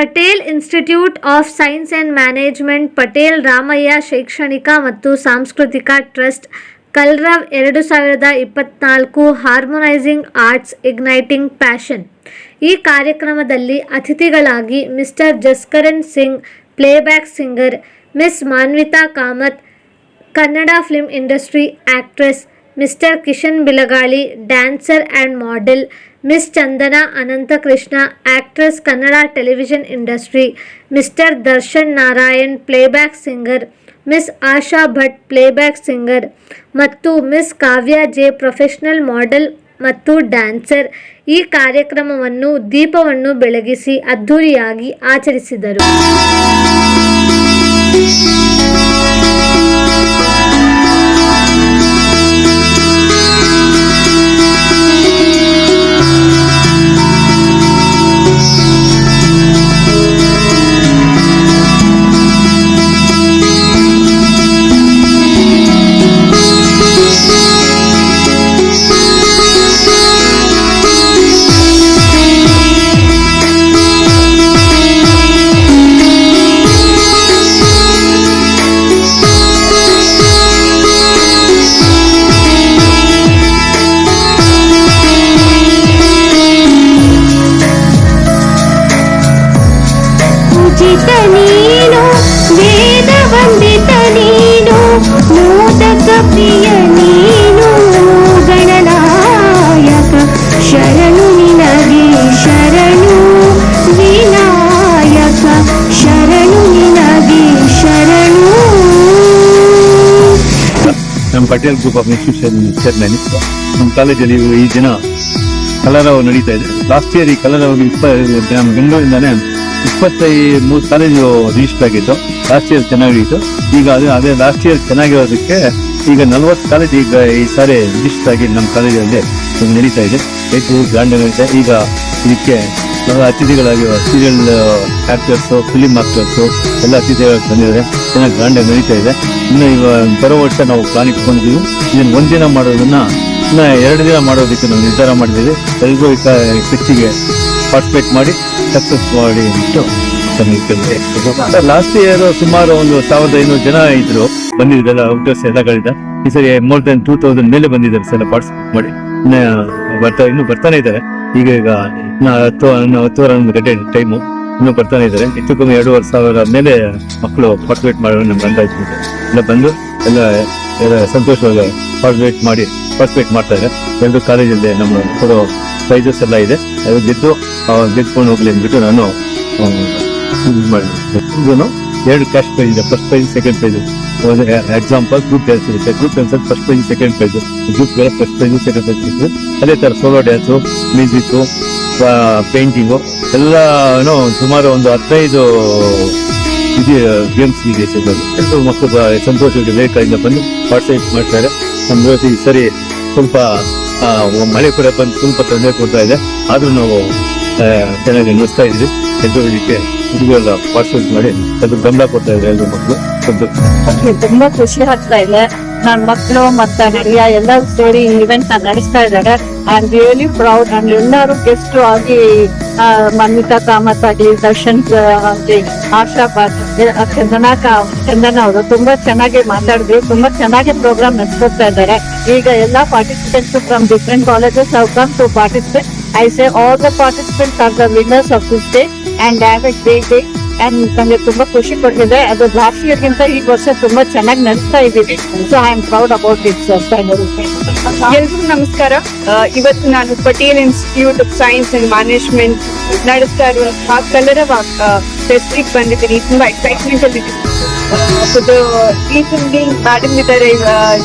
Patel institute of science and management, Patel Ramaiah ಶೈಕ್ಷಣಿಕ ಮತ್ತು ಸಾಂಸ್ಕೃತಿಕ ಟ್ರಸ್ಟ್, ಕಲ್ರವ್ ಎರಡು ಸಾವಿರದ ಇಪ್ಪತ್ನಾಲ್ಕು ಹಾರ್ಮೋನೈಸಿಂಗ್ ಆರ್ಟ್ಸ್ ಇಗ್ನೈಟಿಂಗ್ ಪ್ಯಾಷನ್. ಈ ಕಾರ್ಯಕ್ರಮದಲ್ಲಿ ಅತಿಥಿಗಳಾಗಿ mister Jaskaran Singh, playback singer, miss Manvitha Kamath, Kannada film industry actress, mister Kishan Bilagali, dancer and model miss Chandana, Ananthakrishna, actress, Kannada television industry, mister Darshan Narayan, playback singer, miss Asha Bhat, playback singer, ಮತ್ತು miss Kavya J, professional model ಮತ್ತು dancer. ಈ ಕಾರ್ಯಕ್ರಮವನ್ನು ದೀಪವನ್ನು ಬೆಳಗಿಸಿ ಅದ್ಧೂರಿಯಾಗಿ ಆಚರಿಸಿದರು. Patel group of institution chairman ನಮ್ಮ ಕಾಲೇಜಲ್ಲಿ ಈ ದಿನ ಕಲರವ ನಡೀತಾ ಇದೆ. ಲಾಸ್ಟ್ ಇಯರ್ ಈ ಕಲರವ ನಮ್ಮ ಬೆಂಗಳೂರಿಂದಾನೆ ಇಪ್ಪತ್ತೈದು ಮೂರು ಕಾಲೇಜು ರಿಜಿಸ್ಟರ್ ಆಗಿತ್ತು. ಲಾಸ್ಟ್ ಇಯರ್ ಚೆನ್ನಾಗಿತ್ತು. ಈಗ ಅದೇ ಅದೇ ಲಾಸ್ಟ್ ಇಯರ್ ಚೆನ್ನಾಗಿರೋದಕ್ಕೆ ಈಗ ನಲ್ವತ್ತು ಕಾಲೇಜ್ ಈಗ ಈ ಸಾರಿ ರಿಜಿಸ್ಟರ್ ಆಗಿ ನಮ್ಮ ಕಾಲೇಜಲ್ಲಿ. ನಡೀತಾ ಇದೆ. ಹೆಚ್ಚು ಗ್ರಾಂಡ್ ನಡೀತಾ ಈಗ ಇದಕ್ಕೆ ಅತಿಥಿಗಳಾಗಿ ಸೀರಿಯಲ್ ಆಕ್ಟರ್ಸು ಫಿಲಿಮ್ ಆಕ್ಟರ್ಸು ಎಲ್ಲ ಅತಿಥಿಗಳು ಬಂದಿದ್ದಾರೆ. ಚೆನ್ನಾಗಿ ಗ್ರಾಂಡಾಗಿ ನಡೀತಾ ಇದೆ. ಇನ್ನು ಈಗ ಬರೋ ವರ್ಷ ನಾವು ಪ್ಲಾನ್ ಇಟ್ಕೊಂಡಿದ್ದೀವಿ. ಇದನ್ನ ಒಂದಿನ ಮಾಡೋದನ್ನ ಇನ್ನು ಎರಡು ದಿನ ಮಾಡೋದಕ್ಕೆ ನಾವು ನಿರ್ಧಾರ ಮಾಡಿದ್ದೀವಿ. ಎಲ್ರಿಗೂ ಈ ಕ- ಹೆಚ್ಚಿಗೆ ಪಾರ್ಟಿಸಿಪೇಟ್ ಮಾಡಿ ಸಕ್ಸಸ್ ಮಾಡಿ ಅಂದ್ಬಿಟ್ಟು ಲಾಸ್ಟ್ ಇಯರ್ ಸುಮಾರು ಒಂದು ಸಾವಿರದ ಐನೂರು ಜನ ಇದ್ರು. ಬಂದಿದ್ದೆಲ್ಲ ಔಟ್ಡೋರ್ಸ್ ಎಲ್ಲ ಕಳೆದ. ಈ ಸರಿ ಮೋರ್ ದನ್ ಟೂ ತೌಸಂಡ್ ಮೇಲೆ ಬಂದಿದ್ದಾರೆ ಸರ್ ಪಾರ್ಟಿಸಿಪೇಟ್ ಮಾಡಿ. ಬರ್ತಾ, ಇನ್ನು ಬರ್ತಾನೆ ಇದ್ದಾರೆ. ಈಗ ಈಗ ಹತ್ತುವರೆ ಗಂಟೆ ಟೈಮು ಇನ್ನೂ ಬರ್ತಾನೆ ಇದ್ದಾರೆ ಹೆಚ್ಚು ಕಮ್ಮಿ ವರ್ಷ ಸಾವಿರ ಮೇಲೆ ಮಕ್ಕಳು ಪಾರ್ಟಿಸಿಪೇಟ್ ಮಾಡೋಣ ನಮ್ಗೆ ಇದೆ. ಎಲ್ಲ ಬಂದು ಎಲ್ಲ ಎಲ್ಲ ಸಂತೋಷವಾಗಿ ಪಾರ್ಟಿಸಿಪೇಟ್ ಮಾಡಿ ಪಾರ್ಟಿಸಿಪೇಟ್ ಮಾಡ್ತಾ ಎಲ್ಲರೂ ಕಾಲೇಜಲ್ಲಿ ನಮ್ಮ ಕೊಡೋ ಪ್ರೈಸಸ್ ಎಲ್ಲ ಇದೆ. ಅದು ಗೆದ್ದು ಗೆದ್ಕೊಂಡು ಹೋಗ್ಲಿ ಅಂದ್ಬಿಟ್ಟು ನಾನು ಮಾಡಿದೆ. ಎರಡು ಕ್ಯಾಶ್ ಪ್ರೈಸ್ ಇದೆ. First prize second prize example group dance ಇರುತ್ತೆ. Group dance first prize second prize group first prize second prize ಇರುತ್ತೆ ಅದೇ ಥರ ಸೋಲೋ ಡ್ಯಾನ್ಸು ಮ್ಯೂಸಿಕ್ಕು ಪೇಂಟಿಂಗು ಎಲ್ಲ, ಏನೋ ಸುಮಾರು ಒಂದು ಹದಿನೈದು ಇದು ಗೇಮ್ಸ್ ಇದೆ ಸರ್ ಮಕ್ಕಳು ಸಂತೋಷವಾಗಿ ಬೇಕಾದಿಂದ ಬಂದು ಪಾರ್ಟಿಸಿಪೇಟ್ ಮಾಡ್ತಾರೆ. ನಮ್ಮ ಈ ಸರಿ ಸ್ವಲ್ಪ ಮಳೆ ಕೂಡ ಬಂದು ಸ್ವಲ್ಪ ತೊಂದರೆ ಕೊಡ್ತಾ ಇದೆ. ಆದರೂ ನಾವು ಚೆನ್ನಾಗಿ ನಡೆಸ್ತಾ ಇದ್ವಿ ಇದಕ್ಕೆ ಹುಡುಗರೆಲ್ಲ ಪಾರ್ಟಿಸಿಪೇಟ್ ಮಾಡಿ ಅದು ಗಮನ ಕೊಡ್ತಾ ಇದ್ದಾರೆ ಎಲ್ಲರೂ ಮಕ್ಕಳು ಸಂತೋಷ ತುಂಬಾ ಖುಷಿ ಆಗ್ತಾ ಇದೆ. ನನ್ನ ಮಕ್ಕಳು ಮತ್ತೆ ಹಿರಿಯ ಎಲ್ಲ ಸೇರಿ ಇವೆಂಟ್ನ ನಡೆಸ್ತಾ ಇದ್ದಾರೆ. I am really proud and ಎಲ್ಲರೂ ಗೆಸ್ಟ್ ಆಗಿ ಮನ್ವಿತಾ ಕಾಮತ್ ಆಗಲಿ ದರ್ಶನ್ ಆಗಿ ಆಗ್ಲಿ ಆಶಾ ಚಂದನಾ ಚಂದನ ಅವರು ತುಂಬಾ ಚೆನ್ನಾಗಿ ಮಾತಾಡಿದ್ರು ತುಂಬಾ ಚೆನ್ನಾಗಿ ಪ್ರೋಗ್ರಾಮ್ ನಡೆಸ್ಕೊಡ್ತಾ ಇದ್ದಾರೆ. ಈಗ ಎಲ್ಲಾ participants from different colleges have come to participate I say all the participants are the winners of this day and have a great day. And ನನಗೆ ತುಂಬಾ ಖುಷಿ ಕೊಟ್ಟಿದೆ. ಅದು ಲಾಸ್ಟ್ ಇಯರ್ ಗಿಂತ ಈ ವರ್ಷ ತುಂಬಾ ಚೆನ್ನಾಗಿ ನಡೆಸ್ತಾ ಇದ್ದೀವಿ. So I am proud about it ಎಲ್ರಿಗೂ ನಮಸ್ಕಾರ. ಇವತ್ತು ನಾನು Patel institute of science and management ನಡೆಸ್ತಾ ಇರುವಂತಹ ಕಲರವ ಫೆಸ್ಟಿಗೆ ಬಂದಿದ್ದೀನಿ. ತುಂಬಾ ಎಕ್ಸೈಟ್ಮೆಂಟ್ ಅಲ್ಲಿ ಅದು ರೀಸೆಂಟ್ಲಿ ಮೇಡಮ್ ಇದ್ದಾರೆ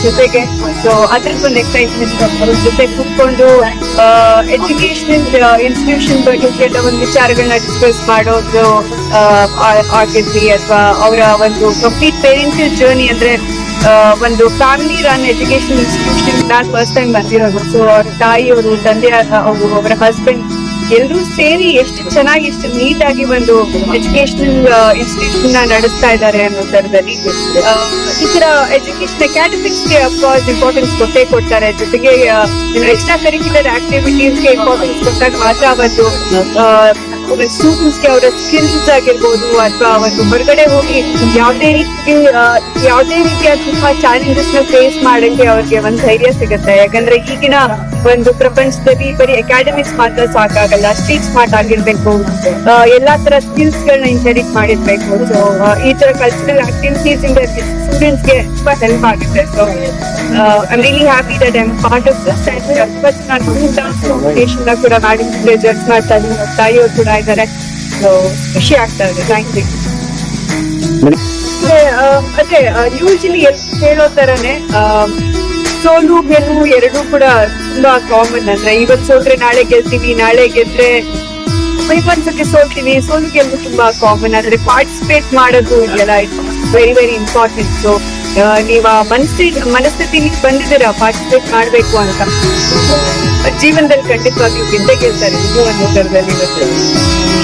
ಜೊತೆಗೆ. ಸೊ ಅದ್ರದ್ದು ಒಂದು ಎಕ್ಸೈಟ್ಮೆಂಟ್ ಅವ್ರ ಜೊತೆ ಕೂತ್ಕೊಂಡು ಎಜುಕೇಶನ್ ಇನ್ಸ್ಟಿಟ್ಯೂಷನ್ ಬಗ್ಗೆ ಕೆಲವೊಂದು ವಿಚಾರಗಳನ್ನ ಡಿಸ್ಕಸ್ ಮಾಡೋದು ಆಗಿರ್ಲಿ ಅಥವಾ ಅವರ ಒಂದು ಕಂಪ್ಲೀಟ್ ಪೇರೆಂಟಿಯಲ್ ಜರ್ನಿ ಅಂದ್ರೆ ಒಂದು ಫ್ಯಾಮಿಲಿ ರನ್ ಎಜುಕೇಶನ್ ಇನ್ಸ್ಟಿಟ್ಯೂಷನ್ ನಾನು ಫಸ್ಟ್ ಟೈಮ್ ಬಂದಿರೋದು. ಸೊ ಅವ್ರ ತಾಯಿ ಅವರು ತಂದೆ ಅವರು, ಅವರ ಹಸ್ಬೆಂಡ್ ಎಲ್ಲರೂ ಸೇರಿ ಎಷ್ಟು ಚೆನ್ನಾಗಿ ಎಷ್ಟು ನೀಟ್ ಆಗಿ ಒಂದು ಎಜುಕೇಶನಲ್ ಇನ್ಸ್ಟಿಟ್ಯೂಷನ್ನ ನಡೆಸ್ತಾ ಇದ್ದಾರೆ ಅನ್ನೋ ತರದಲ್ಲಿ ಈ ತರ ಎಜುಕೇಶನ್ ಅಕಾಡೆಮಿಕ್ಸ್ಗೆ ಅಫ್ಕೋರ್ಸ್ ಇಂಪಾರ್ಟೆನ್ಸ್ ಕೊಟ್ಟೇ ಕೊಡ್ತಾರೆ. ಜೊತೆಗೆ ಎಕ್ಸ್ಟ್ರಾ ಕರಿಕ್ಯುಲರ್ ಆಕ್ಟಿವಿಟೀಸ್ಗೆ ಇಂಪಾರ್ಟೆನ್ಸ್ ಕೊಟ್ಟಾಗ ಮಾತ್ರ ಒಂದು ಸ್ಟೂಡೆಂಟ್ಸ್ಗೆ ಅವರ ಸ್ಕಿಲ್ಸ್ ಆಗಿರ್ಬೋದು ಅಥವಾ ಒಂದು ಹೊರಗಡೆ ಹೋಗಿ ಯಾವುದೇ ರೀತಿ ಯಾವುದೇ ರೀತಿಯ ತುಂಬಾ ಚಾಲೆಂಜಸ್ನ ಫೇಸ್ ಮಾಡಕ್ಕೆ ಅವ್ರಿಗೆ ಒಂದು ಧೈರ್ಯ ಸಿಗುತ್ತೆ. ಯಾಕಂದ್ರೆ ಈಗಿನ ಒಂದು ಪ್ರಪಂಚದಲ್ಲಿ ಬರೀ ಅಕಾಡೆಮಿಕ್ಸ್ ಮಾತ್ರ ಸಾಕಾಗಲ್ಲ ಸ್ಟ್ರೀಟ್ ಸ್ಮಾರ್ಟ್ ಆಗಿರ್ಬೇಕು. ಎಲ್ಲಾ ತರ ಸ್ಕಿಲ್ಸ್ ಗಳನ್ನ ಇನ್ಹೆರಿಟ್ ಮಾಡಿರ್ಬೇಕು. ಸೊ ಈ ತರ ಕಲ್ಚರಲ್ ಆಕ್ಟಿವಿಟೀಸ್ ಇಂದ ಸ್ಟೂಡೆಂಟ್ಸ್ಗೆ ತುಂಬಾ ಹೆಲ್ಪ್ ಆಗುತ್ತೆ. So I really happy that I'm part of this ಇವತ್ತು ನಾನು ಕಾಂಪಿಟೇಷನ್ ಕೂಡ ಮಾಡಿ ಜಡ್ಜ್ ಮಾಡ್ತಾ ಇದ್ದೀನಿ. ತಾಯಿಯವರು ಕೂಡ ಇದ್ದಾರೆ ಸೊ ಖುಷಿ ಆಗ್ತಾ ಇದೆ. ಥ್ಯಾಂಕ್ ಯು ಅದೇ ಯೂಶಲಿ ಹೇಳೋ ತರನೇ ಸೋಲು, ಗೆಲುವು ಎರಡೂ ಕೂಡ ತುಂಬಾ ಕಾಮನ್ ಅಂದ್ರೆ. ಇವತ್ ಸೋತ್ರೆ, ನಾಳೆ ಗೆಲ್ತೀವಿ, ನಾಳೆ ಗೆದ್ರೆ ಮೈಮನ್ಸಕ್ಕೆ ಸೋಲ್ತೀವಿ, ಸೋಲು, ಗೆಲುವು ತುಂಬಾ ಕಾಮನ್ ಆದ್ರೆ ಪಾರ್ಟಿಸಿಪೇಟ್ ಮಾಡೋದು ಇದೆಯಲ್ಲ it's very very important so ನೀವ್ ಆ ಮನಸ್ಥಿತಿ ಮನಸ್ಥಿತಿ ಬಂದಿದ್ದೀರಾ? ಪಾರ್ಟಿಸಿಪೇಟ್ ಮಾಡ್ಬೇಕು ಅಂತ. ಜೀವನದಲ್ಲಿ ಖಂಡಿತವಾಗಿಯೂ ಗೆದ್ದೆ ಗೆಲ್ತಾರೆ. ಇದು ಒಂದು ಥರದಲ್ಲಿ ಇವತ್ತು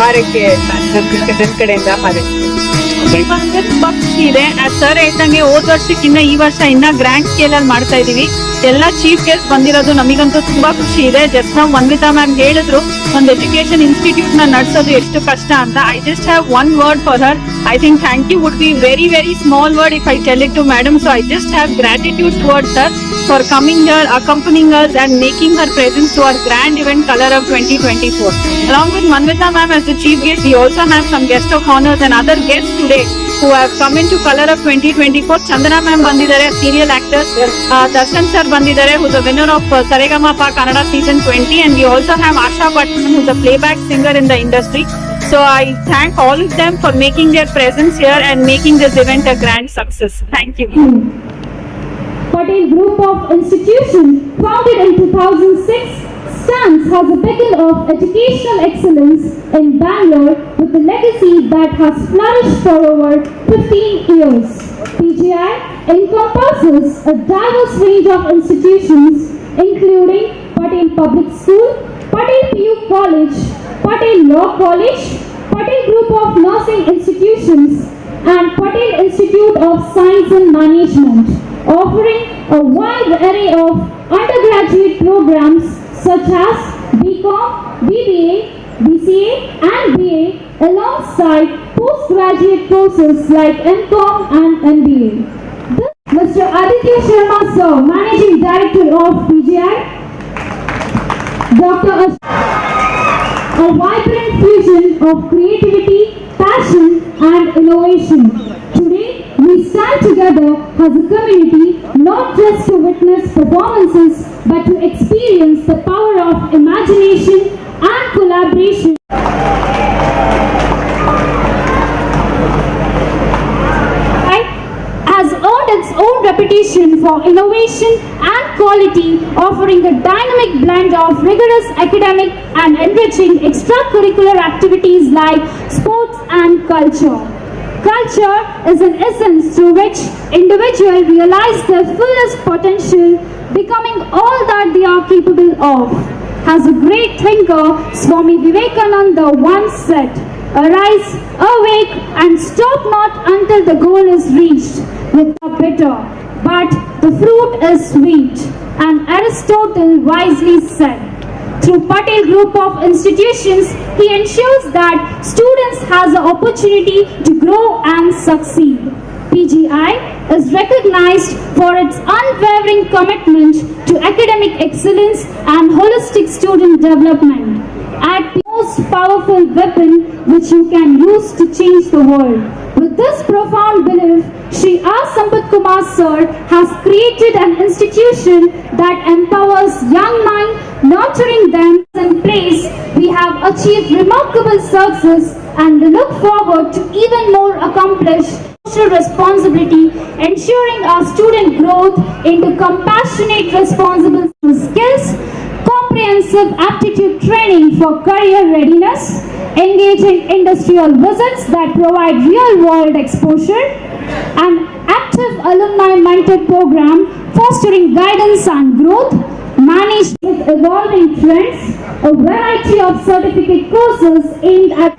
ಹಾರಕ್ಕೆ ನನ್ನ ಕಡೆಯಿಂದ ಹಾರಕ್ಕೆ ತುಂಬಾ ಖುಷಿ ಇದೆ. ಸರ್ ಹೇಳ್ದಂಗೆ ಹೋದ್ ವರ್ಷಕ್ಕಿಂತ ಈ ವರ್ಷ ಇನ್ನ ಗ್ರ್ಯಾಂಡ್ ಸ್ಕೇಲ್ ಅಲ್ಲಿ ಮಾಡ್ತಾ ಇದೀವಿ. ಎಲ್ಲ ಚೀಫ್ ಗೆಸ್ಟ್ ಬಂದಿರೋದು ನಮಗಂತೂ ತುಂಬಾ ಖುಷಿ ಇದೆ. ಜಸ್ಟ್ ನಾವು ವಂದಿತಾ ಮ್ಯಾಮ್ ಹೇಳಿದ್ರು, ಒಂದು ಎಜುಕೇಶನ್ ಇನ್ಸ್ಟಿಟ್ಯೂಟ್ನ ನಡೆಸೋದು ಎಷ್ಟು ಕಷ್ಟ ಅಂತ. I just have one word for her I think thank you would be very very small word if I tell it to madam so I just have gratitude towards her for coming her accompanying us and making her presence to our grand event Color of 2024. Along with Manvita ma'am as the chief guest, we also have some guest of honors and other guests today who have come into Color of 2024. Chandana ma'am ಬಂದಿದ್ದಾರೆ serial actors. Uh, Darshan sir ಬಂದಿದ್ದಾರೆ who's a winner of uh, Saregama Kannada season 20 and we also have Asha Bhattan who's a playback singer in the industry. So I thank all of them for making their presence here and making this event a grand success. Thank you. Patel Group of Institutions, founded in 2006, stands as a beacon of educational excellence in Bangalore with a legacy that has flourished for over 15 years. PGI encompasses a diverse range of institutions including Patel Public School, Patel PU College, Patel Law College, Patel Group of Nursing Institutions, and Patel Institute of Science and Management, offering a wide array of undergraduate programs such as BCom, BBA, BCA, and BA, alongside postgraduate courses like MCom and MBA. This- Mr. Aditya Sharma, sir, Managing Director of PGI, A vibrant fusion of creativity, passion, and innovation. Today, we stand together as a community not just to witness performances but to experience the power of imagination and collaboration. has earned its for innovation and quality, offering a dynamic blend of rigorous academic and enriching extracurricular activities like sports and culture. Culture is an essence through which individuals realize their fullest potential, becoming all that they are capable of. As a great thinker, Swami Vivekananda once said, Arise, awake, and stop not until the goal is reached with the but the fruit is sweet. And Aristotle wisely said, through Patel Group of Institutions, he ensures that students has the opportunity to grow and succeed. PGI is recognized for its unwavering commitment to academic excellence and holistic student development. At the most powerful weapon which you can use to change the world. With this profound belief, Sri R. Sampath Kumar Sir has created an institution that empowers young minds, nurturing them in place. We have achieved remarkable success and look forward to even more accomplished social responsibility, ensuring our student growth into compassionate, responsible skills, comprehensive aptitude training for career readiness, engaging industrial visits that provide real-world exposure, an active alumni mentor program fostering guidance and growth, managed with evolving trends, a variety of certificate courses aimed at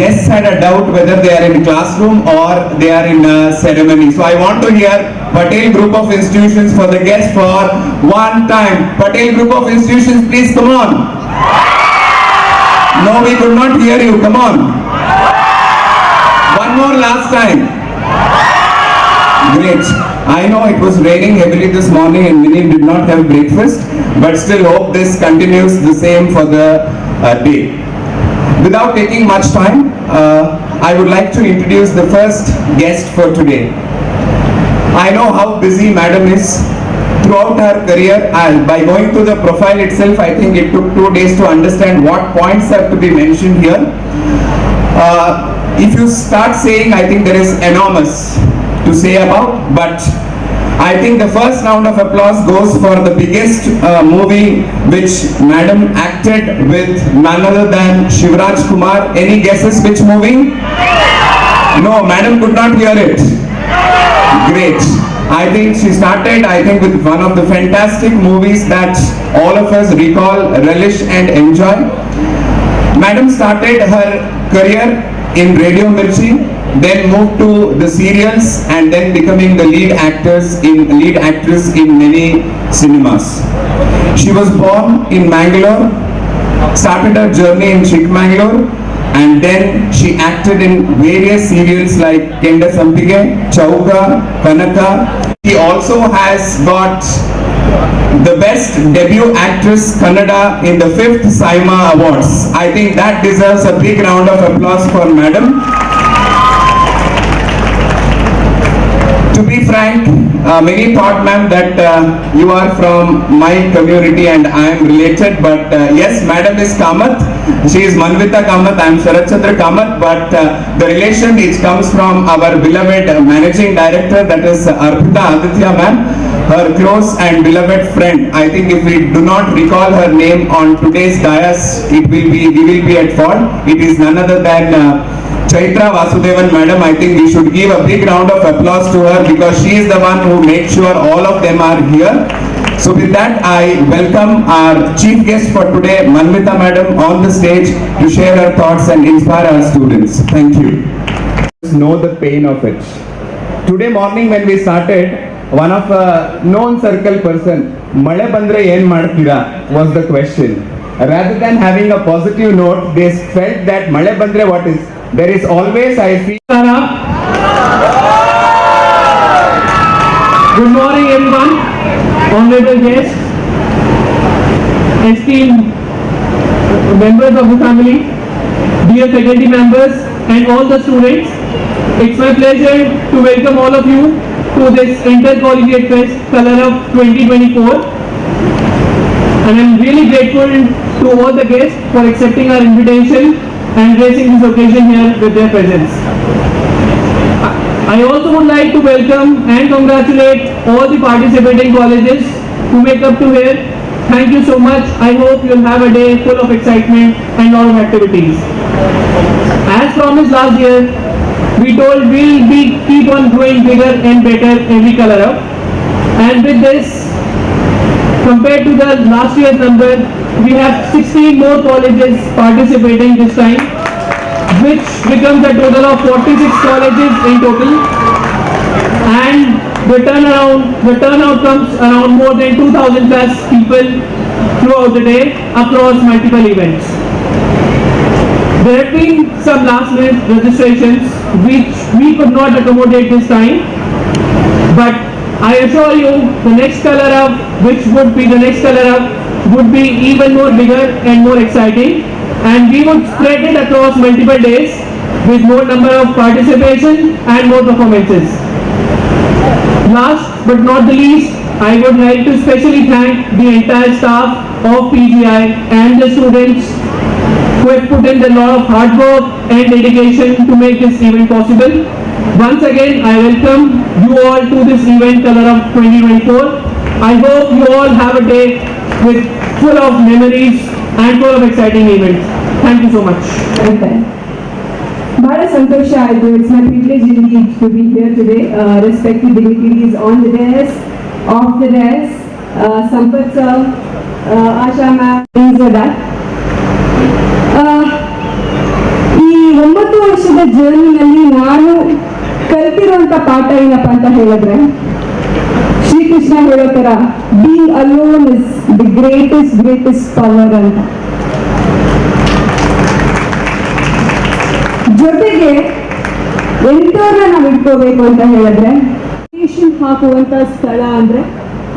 guests had a doubt whether they are in classroom or they are in a ceremony. So I want to hear Patel Group of Institutions for the guests for one time. Patel Group of Institutions, please come on. No, we could not hear you. Come on. One more last time. Great. I know it was raining heavily this morning and many did not have breakfast, but still hope this continues the same for the uh, day. Without taking much time, uh, I would like to introduce the first guest for today. I know how busy Madam is throughout her career. And by going through the profile itself, I think it took two days to understand what points have to be mentioned here. Uh, if you start saying, I think there is enormous to say about, but I think the first round of applause goes for the biggest uh, movie which Madam acted with none other than Shivraj Kumar. Any guesses which movie? No, Madam could not hear it. Great. I think she started, I think, with one of the fantastic movies that all of us recall, relish and enjoy. Madam started her career in Radio Mirchi, then moved to the serials and then becoming the lead actors in lead actress in many cinemas. She was born in Mangalore, started her journey in Chikmagalur and then she acted in various serials like Kenda Sampige, Chauka, Kanaka. She also has got the best debut actress Kannada in the fifth Saima Awards. I think that deserves a big round of applause for Madam. To be frank, uh, many thought ma'am that uh, you are from my community and I am related but uh, yes madam is Kamath. She is Manvita Kamath, I am Sharat Chandra Kamath but uh, the relation it comes from our beloved uh, managing director that is Arpita Aditya ma'am her close and beloved friend. I think if we do not recall her name on today's dais, it will be, we will be at fault. It is none other than uh, Chaitra Vasudevan madam. I think we should give a big round of applause to her because she is the one who makes sure all of them are here. So with that, I welcome our chief guest for today, Manmita madam, on the stage to share her thoughts and inspire our students. Thank you. Know the pain of it. Today morning when we started, one of a known circle person, ಮಳೆ ಬಂದ್ರೆ ಏನ್ ಮಾಡ್ತೀರಾ was the question. Rather than having a positive note, they felt that ಮಳೆ ಬಂದ್ರೆ what is, there is always I feel Good morning, everyone. Honorable guests, esteemed members of the family, dear faculty members, and all the students. It's my pleasure to welcome all of you to this Intercollegiate Fest Color of 2024. And I'm really grateful to all the guests for accepting our invitation and gracing this occasion here with their presence. I also would like to welcome and congratulate all the participating colleges who make up to here. Thank you so much. I hope you'll have a day full of excitement and lot of activities. As promised last year, we told we'll be keep on growing bigger and better every color up. And with this, compared to the last year's number, we have 16 more colleges participating this time which becomes a total of 46 colleges in total. And the turnaround, the turnout comes around more than 2000 plus people throughout the day across multiple events. There have been some last minute registrations which we could not accommodate this time. But I assure you, the next color up, which would be the next color up, would be even more bigger and more exciting. And we would spread it across multiple days with more number of participation and more performances. Last but not the least, I would like to specially thank the entire staff of PGI and the students who have put in a lot of hard work and dedication to make this event possible. Once again, I welcome you all to this event Color of 2024. I hope you all have a day with full of memories and full of exciting events. Thank you so much. ಬಹಳ ಸಂತೋಷ ಆಯಿತು it's my privilege in to be here today respective dignitaries on the dais of the dais Sampath sir Asha ma'am that ಈ ಒಂಬತ್ತು ವರ್ಷದ ಜರ್ನಿನಲ್ಲಿ ನಾನು ಕಲ್ತಿರುವಂತ ಪಾಠ ಏನಪ್ಪ ಅಂತ ಹೇಳಿದ್ರೆ ಶ್ರೀಕೃಷ್ಣ ಹೇಳೋ be alone is the greatest greatest power ಅಂತ. ಜೊತೆಗೆ ಎಂಟರ್ನ ನಾವು ಇಟ್ಕೋಬೇಕು ಅಂತ ಹೇಳಿದ್ರೆ ಎಜುಕೇಶನ್ ಹಾಕುವಂತ ಸ್ಥಳ ಅಂದ್ರೆ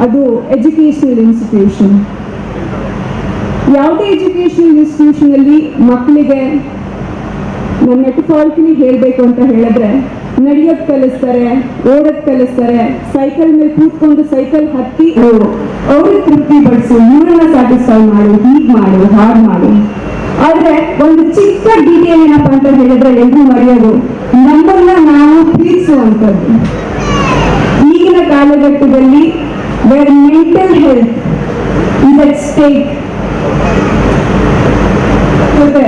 ಅದು ಎಜುಕೇಶನಲ್ ಇನ್ಸ್ಟಿಟ್ಯೂಷನ್ ಯಾವುದೇ ಎಜುಕೇಶನಲ್ ಇನ್ಸ್ಟಿಟ್ಯೂಷನ್ ಅಲ್ಲಿ ಮಕ್ಕಳಿಗೆ ನನ್ನ ಮೆಟಫಾಲ್ಕಿನಿ ಹೇಳಬೇಕು ಅಂತ ಹೇಳಿದ್ರೆ ನಡೆಯೋದ್ ಕಲಿಸ್ತಾರೆ, ಓಡೋದ್ ಕಲಿಸ್ತಾರೆ, ಸೈಕಲ್ ಮೇಲೆ ಕೂತ್ಕೊಂಡು ಸೈಕಲ್ ಹತ್ತಿ ಅವ್ರಿಗೆ ತೃಪ್ತಿ ಪಡಿಸು, ಇವ್ರನ್ನ ಸ್ಯಾಟಿಸ್ಫೈ ಮಾಡು, ಹೀಗ್ ಮಾಡು ಹಾಡ್ ಮಾಡು. ಆದ್ರೆ ಒಂದು ಚಿಕ್ಕ ಡಿಟೇಲ್ ಏನಪ್ಪ ಅಂತ ಹೇಳಿದ್ರೆ ಎಲ್ರು ಮರೆಯೋದು, ನಮ್ಮನ್ನ ನಾವು ಪ್ರೀತಿಸುವಂಥದ್ದು. ಈಗಿನ ಕಾಲಘಟ್ಟದಲ್ಲಿ where mental health is at state ಜೊತೆ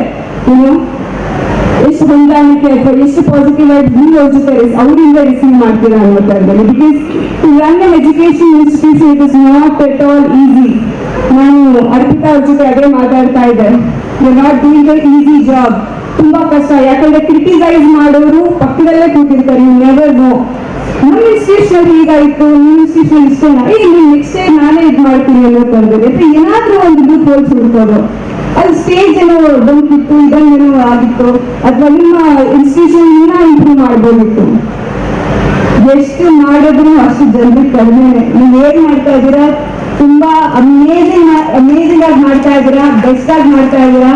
ಎಷ್ಟು ಹೊಂದಾಣಿಕೆ ಅಥವಾ ಎಷ್ಟು ಪಾಸಿಟಿವ್ ಆಗಿ ನೀವು ಅವ್ರ ಜೊತೆ ಅವರಿಂದ ರಿಸೀವ್ ಮಾಡ್ತೀರಾ ಅನ್ನೋತಾ ಇದ್ದಾರೆ because to run an education institution it is not at all easy ನಾನು ಅರ್ಪಿತಾ ಅವ್ರ ಜೊತೆ ಅದೇ ಮಾತಾಡ್ತಾ ಇದ್ದೆ. You not doing a easy job ತುಂಬಾ ಕಷ್ಟ. ಯಾಕಂದ್ರೆ ಕ್ರಿಟಿಸೈಸ್ ಮಾಡೋರು ಪಕ್ಕದಲ್ಲೇ ಕೂತಿರ್ತಾರೆ. ಯು ನೆವರ್ ನೋ ನಮ್ಮ ಇನ್ಸ್ಟಿಟ್ಯೂಷನ್ ಹೀಗಾಯ್ತು ನಿಮ್ಮ ಇನ್ಸ್ಟಿಟ್ಯೂಷನ್ ಇಷ್ಟೇನಾ? ಏ ನೀವು ನೆಕ್ಸ್ಟ್ ಡೇ ನಾನೇ ಇದು ಮಾಡ್ತೀನಿ ಅನ್ನೋ ಅಥವಾ ಏನಾದ್ರೂ ಒಂದು ಇದು ಹುಡ್ಕೋದು. ಅದು ಸ್ಟೇಜ್ ಏನೋ ಬಂದಿತ್ತು ಇದನ್ನೇನೋ ಆಗಿತ್ತು. ಅಥವಾ ನಿಮ್ಮ ಇನ್ಸ್ಟಿಟ್ಯೂಷನ್ ಇನ್ನ ಇಂಪ್ರೂವ್ ಮಾಡ್ಬೋದಿತ್ತು. ಎಷ್ಟು ಮಾಡಿದ್ರು ಅಷ್ಟು ಜನರಿಗೆ ಕಡಿಮೆ. ನೀವು ಏನ್ ಮಾಡ್ತಾ ಇದ್ದೀರಾ? ತುಂಬಾ ಅಮೇಜಿಂಗ್ ಅಮೇಜಿಂಗ್ ಆಗಿ ಮಾಡ್ತಾ ಇದ್ದೀರಾ? ಬೆಸ್ಟ್ ಆಗಿ ಮಾಡ್ತಾ ಇದ್ದೀರಾ?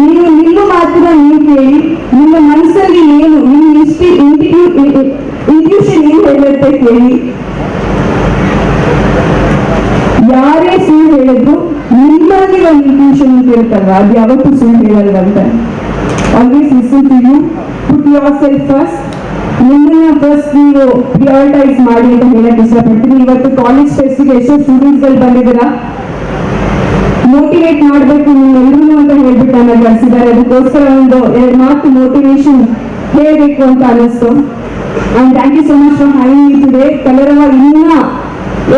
ನೀವು ನಿಮ್ಮ ಮಾತ್ರ ನೀವು ಕೇಳಿ, ನಿಮ್ಮ ಮನಸ್ಸಲ್ಲಿ ಏನು, ನಿಮ್ಮ ಇನ್ಸ್ಟಿ ಇಂಟ್ಯೂಷನ್ ಏನು ಹೇಳುತ್ತೆ ಕೇಳಿ. ಯಾರೇ ಸುಳ್ಳು ಹೇಳಿದ್ರು ನಿಮ್ಮಲ್ಲಿ ಒಂದು ಇಂಟ್ಯೂಷನ್ ಅಂತ ಇರುತ್ತಲ್ವ ಅದು ಯಾವತ್ತೂ ಸುಳ್ಳು ಹೇಳಲ್ವಂತೆ always listen to you put yourself first ನಿಮ್ಮನ್ನ ಫಸ್ಟ್ ನೀವು ಪ್ರಿಯಾರಿಟೈಸ್ ಮಾಡಿ ಅಂತ ಹೇಳಕ್ ಇಷ್ಟಪಡ್ತೀನಿ. ಇವತ್ತು ಕಾಲೇಜ್ ಫೆಸ್ಟಿಗೆ ಎಷ್ಟೋ ಸ್ಟೂಡೆಂಟ್ಸ್ಗಳು ಬಂದಿದ್ದೀರಾ? ಮೋಟಿವೇಟ್ ಮಾಡಬೇಕು ನಿಮ್ಮೆಲ್ಲರೂ ಅಂತ ಹೇಳ್ಬಿಟ್ಟು ನನ್ನ ಕಳಿಸಿದ್ದಾರೆ ಅದಕ್ಕೋಸ್ಕರ ಒಂದು ಎರಡು ಮಾತು ಮೋಟಿವೇಶನ್ ಹೇಳಬೇಕು ಅಂತ ಅನಿಸ್ತು and thank you so much for having me today Kalarava ಇನ್ನೂ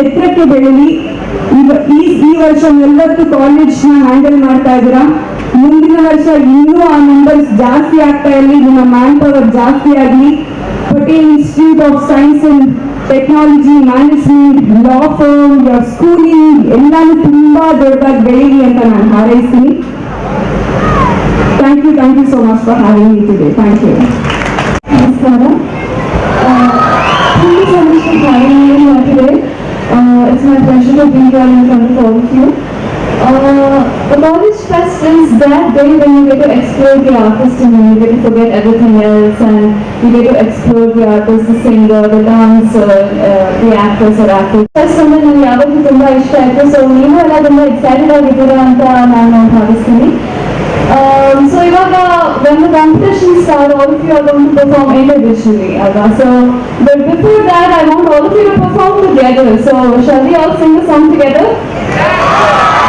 ಎತ್ತರಕ್ಕೆ ಬೆಳೀಲಿ. ಈ ಈ ವರ್ಷ ನಲ್ವತ್ತು ಕಾಲೇಜ್ನ ಹ್ಯಾಂಡಲ್ ಮಾಡ್ತಾ ಇದ್ದೀರಾ? ಮುಂದಿನ ವರ್ಷ ಇನ್ನೂ ಆ ನಂಬರ್ಸ್ ಜಾಸ್ತಿ ಆಗ್ತಾ ಇರಲಿ, ನಿಮ್ಮ ಮ್ಯಾನ್ ಪವರ್ ಜಾಸ್ತಿ ಆಗಲಿ. Patel institute of science and technology management law firm schooling ಎಲ್ಲಾನು ತುಂಬಾ ದೊಡ್ಡದಾಗಿ ಬೆಳೀಲಿ ಅಂತ ನಾನು ಹಾರೈಸ್ತೀನಿ. Thank you thank you so much for having it today thank you ನಮಸ್ಕಾರ. it's my pleasure to be here in front of all of you. Uh, the College Fest is that day when you get to explore the artist in you, you get to forget everything else and you get to explore the artist, the singer, the dancer, uh, the actors or actors. Fest ಅಂದ್ರೆ ನನಗೆ ಯಾವಾಗಲೂ ತುಂಬ ಇಷ್ಟ ಆಯಿತು so ನೀವು ಎಲ್ಲ ತುಂಬ excited ಆಗಿದ್ದೀರಾ ಅಂತ ನಾನು ಭಾವಿಸ್ತೀನಿ Um, so ಇವಾಗ when the competition starts, all of you are going to perform individually, alright? So, but before that, I want all of you to perform together. So, shall we all sing the song together? Yeah.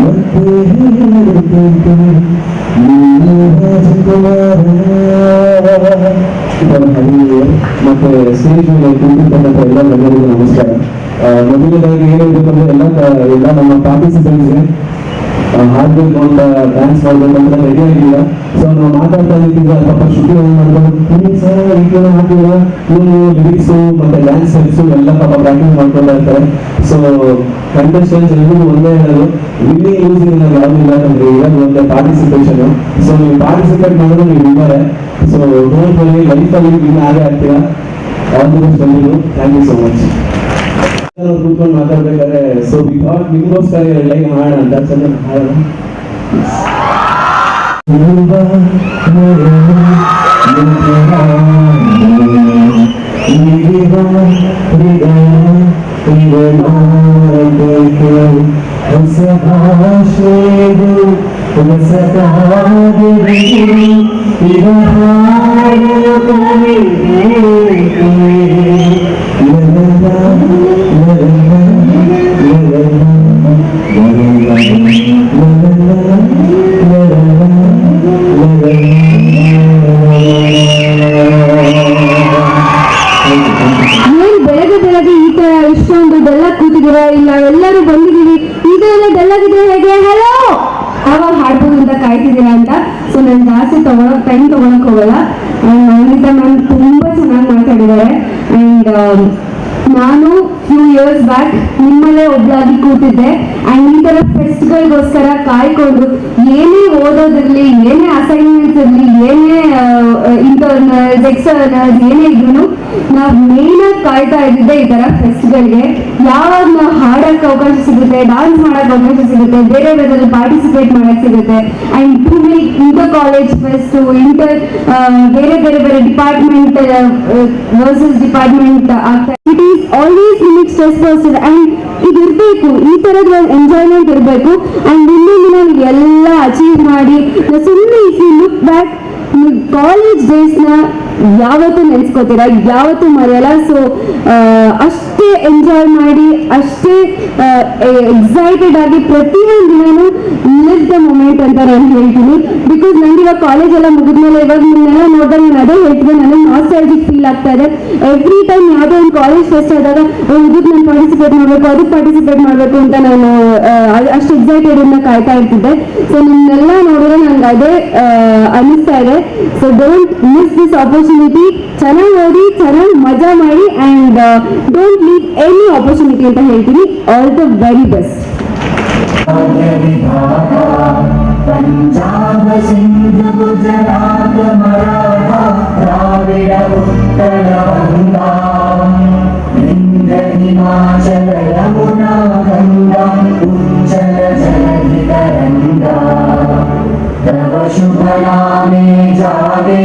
ಮತ್ತೆ ಹೇಳ್ತಂತೆ ನೀನು ರಾಜಕುಮಾರ ಮತ್ತೆ stage ಮೇಲೆ ಕುಳಿತಿರ್ತಕ್ಕಂಥ ಎಲ್ಲ ಗಣ್ಯರಿಗೂ ನಮಸ್ಕಾರ ಆ, ಮೊದಲನೇದಾಗಿ ಏನು ಹೇಳ್ಬೇಕಂದ್ರೆ ಎಲ್ಲ ಕ- ಎಲ್ಲ ನಮ್ಮ ಪಾರ್ಟಿಸಿಪೆಂಟ್ಸ್ಗೆ ಹಾಡ್ಬೇಕು ಅಂತ ಡ್ಯಾನ್ಸ್ ಮಾಡ್ಬೇಕಂತ ರೆಡಿ ಆಗಿಲ್ಲ ಸೊ ನಾವು ಮಾತಾಡ್ತಾ ಇದ್ದೀವಿ ಪಾಪ ಶುದ್ಧಿ ಮಾಡ್ಕೊಂಡು. ಸರ್ ಈಗ ಹಾಕಿಲ್ಲ ನೀವು ಮತ್ತೆ ಡ್ಯಾನ್ಸ್ ಸ್ಟೆಪ್ಸು ಎಲ್ಲ ಪಾಪ ಪ್ರಾಕ್ಟೀಸ್ ಮಾಡ್ಕೊಂತಾ ಇರ್ತಾರೆ. ಸೊ ಕಂಟೆಸ್ಟೆಂಟ್ಸ್ ಎಲ್ಲರೂ ಒಂದೇ ಹೇಳೋದು, ಇಲ್ಲಿ ಯೂಸ್ ಇಲ್ಲ ಯಾವ್ದು ಇಲ್ಲ ಇರೋದು ಒಂದೇ ಪಾರ್ಟಿಸಿಪೇಷನ್ ಸೊ ನೀವು ಪಾರ್ಟಿಸಿಪೇಟ್ ಮಾಡಿದ್ರೆ ನೀವು ಇದ್ದಾರೆ. ಸೊ ಡೋಂಟ್ ವರಿ ಲೈಫಲ್ಲಿ ವಿನ್ ಆಗೇ ಆಗ್ತೀರಾ? All the best thank you so much ಕೂತ್ಕೊಂಡು ಮಾತಾಡ್ಬೇಕಾದ್ರೆ ಸೊ ವಿ ಥಾಟ್ ನಿಮಗೋಸ್ಕರ ಎರಡು ಲೈನ್ ಮಾಡೋಣ ಅಂತ ಚಂದ ಹಾಡೋಣ ಹೊಸ ಭಾಷೆದು ಹೊಸ ಕಾವ್ಯವಿದು ಇವ ಹಾಡು ಕವಿಬೇಕು ಹೋಗಲ್ಲ ನವನಿತಾ ಮ್ಯಾಮ್ ತುಂಬಾ ಚೆನ್ನಾಗಿ ಮಾತಾಡಿದ್ದಾರೆ. ಅಂಡ್ ನಾನು ಫ್ಯೂ ಇಯರ್ಸ್ ಬ್ಯಾಕ್ ನಿಮ್ಮಲ್ಲೇ ಒಬ್ಬಳಾಗಿ ಕೂತಿದ್ದೆ. ಅಂಡ್ ಈ ಥರ ಫೆಸ್ಟ್ಗಳಿಗೋಸ್ಕರ ಕಾಯ್ಕೊಂಡು ಏನೇ ಓದೋದಿರಲಿ, ಏನೇ ಅಸೈನ್ಮೆಂಟ್ಸ್ ಇರಲಿ, ಏನೇ ಇಂಟರ್ನಲ್ಸ್ ಎಕ್ಸ್ಟರ್ನಲ್ಸ್ ಏನೇ ಇದ್ರು ನಾವು ಮೇನ್ ಆಗಿ ಕಾಯ್ತಾ ಇದ್ದಿದ್ದೆ ಈ ತರ ಫೆಸ್ಟ್ಗಳಿಗೆ ಯಾವಾಗ ನಾವು ಹಾಡಕ್ಕೆ ಅವಕಾಶ ಸಿಗುತ್ತೆ ಡಾನ್ಸ್ ಮಾಡಕ್ಕೆ ಅವಕಾಶ ಸಿಗುತ್ತೆ, ಬೇರೆ ಬೇರೆ ಪಾರ್ಟಿಸಿಪೇಟ್ ಮಾಡಕ್ ಸಿಗುತ್ತೆ. And make inter college fest inter ಬೇರೆ ಬೇರೆ ಬೇರೆ ಡಿಪಾರ್ಟ್ಮೆಂಟ್ ವರ್ಸಸ್ ಡಿಪಾರ್ಟ್ಮೆಂಟ್ ಆಗ್ತಾ it is always limit stress and ಇದು ಇರಬೇಕು, ಈ ತರದ ಎಂಜಾಯ್ಮೆಂಟ್ ಇರಬೇಕು. ಅಂಡ್ ಇನ್ನೊಂದು ನಾವು ಎಲ್ಲ ಅಚೀವ್ ಮಾಡಿ ಸುಮ್ಮನೆ if you look back college ಡೇಸ್ನ ಯಾವತ್ತೂ ನೆನೆಸ್ಕೋತೀರ? ಯಾವತ್ತೂ ಮರೆಯಲ್ಲ? ಸೊ ಅಷ್ಟೇ ಎಂಜಾಯ್ ಮಾಡಿ ಅಷ್ಟೇ ಎಕ್ಸೈಟೆಡ್ ಆಗಿ ಪ್ರತಿಯೊಂದು ದಿನನೂ ಲಿವ್ ದ ಮೂಮೆಂಟ್ ಅಂತ ನಾನು ಹೇಳ್ತೀನಿ. ಬಿಕಾಸ್ ನಂಗೆ ಇವಾಗ ಕಾಲೇಜ್ ಎಲ್ಲ ಮುಗಿದ್ಮೇಲೆ ಇವಾಗ ನಿನ್ನೆಲ್ಲ ನೋಡಿದಾಗ ನಾನು ಅದೇ ಹೇಳ್ತೀನಿ ನನಗೆ ನಾಸ್ಟಾಲಜಿಕ್ ಫೀಲ್ ಆಗ್ತಾ ಇದೆ. ಎವ್ರಿ ಟೈಮ್ ಯಾವುದೋ ಒಂದು ಕಾಲೇಜ್ ಫೆಸ್ಟ್ ಆದಾಗ ಇದಕ್ಕೆ ನಾನು ಪಾರ್ಟಿಸಿಪೇಟ್ ಮಾಡಬೇಕು ಅದಕ್ಕೆ ಪಾರ್ಟಿಸಿಪೇಟ್ ಮಾಡಬೇಕು ಅಂತ ನಾನು ಅಷ್ಟು ಎಕ್ಸೈಟೆಡ್ ಇಂದ ಕಾಯ್ತಾ ಇರ್ತಿದ್ದೆ. ಸೊ ನಿಮ್ನೆಲ್ಲ ನೋಡಿದ್ರೆ ನನಗೆ ಅದೇ ಅನಿಸ್ತಾ ಇದೆ. So don't miss this opportunity ಚೆನ್ನಾಗಿ ಓದಿ, ಚೆನ್ನಾಗಿ ಮಜಾ ಮಾಡಿ and don't leave any opportunity ಅಂತ ಹೇಳ್ತೀನಿ all the very best Punjab Sindhu Gujarat Maratha Dravida ಉತ್ತರ ಬಂಗಾ ಇಂದ್ರ ಹಿಮಾಚಲ ಯಮುನಾ ಗಂಗಾ ಉಜ್ಜಲ ಜಲಧಿ ತರಂಗಾ ತವ ಶುಭ ನಾಮೆ ಜಾಗೆ